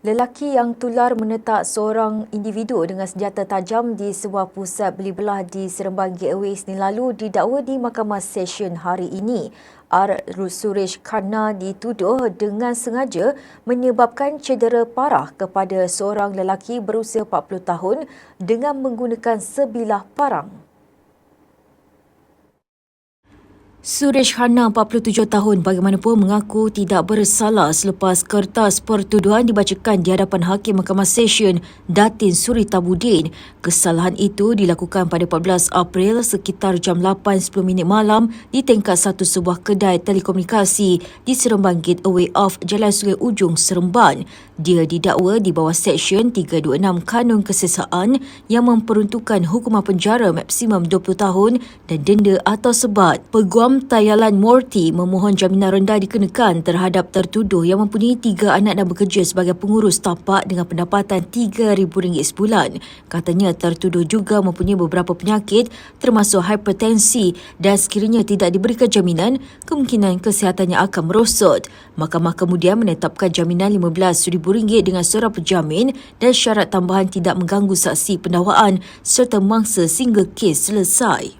Lelaki yang tular menetak seorang individu dengan senjata tajam di sebuah pusat beli belah di Seremban Gateway Senin lalu didakwa di Mahkamah Session hari ini. R. Suresh Khanna dituduh dengan sengaja menyebabkan cedera parah kepada seorang lelaki berusia 40 tahun dengan menggunakan sebilah parang. Suresh Khanna, 47 tahun, bagaimanapun mengaku tidak bersalah selepas kertas pertuduhan dibacakan di hadapan Hakim Mahkamah Session Datin Suri Tabudin. Kesalahan itu dilakukan pada 14 April sekitar jam 8.10 minit malam di tingkat satu sebuah kedai telekomunikasi di Seremban Gateway Off Jalan Sungai Ujung, Seremban. Dia didakwa di bawah Seksyen 326 Kanun Kesesaan yang memperuntukkan hukuman penjara maksimum 20 tahun dan denda atau sebat. Peguam Imam Tayalan Morty memohon jaminan rendah dikenakan terhadap tertuduh yang mempunyai tiga anak dan bekerja sebagai pengurus tapak dengan pendapatan RM3,000 sebulan. Katanya tertuduh juga mempunyai beberapa penyakit termasuk hipertensi dan sekiranya tidak diberikan jaminan, kemungkinan kesihatannya akan merosot. Mahkamah kemudian menetapkan jaminan RM15,000 dengan seorang penjamin dan syarat tambahan tidak mengganggu saksi pendakwaan serta mangsa sehingga kes selesai.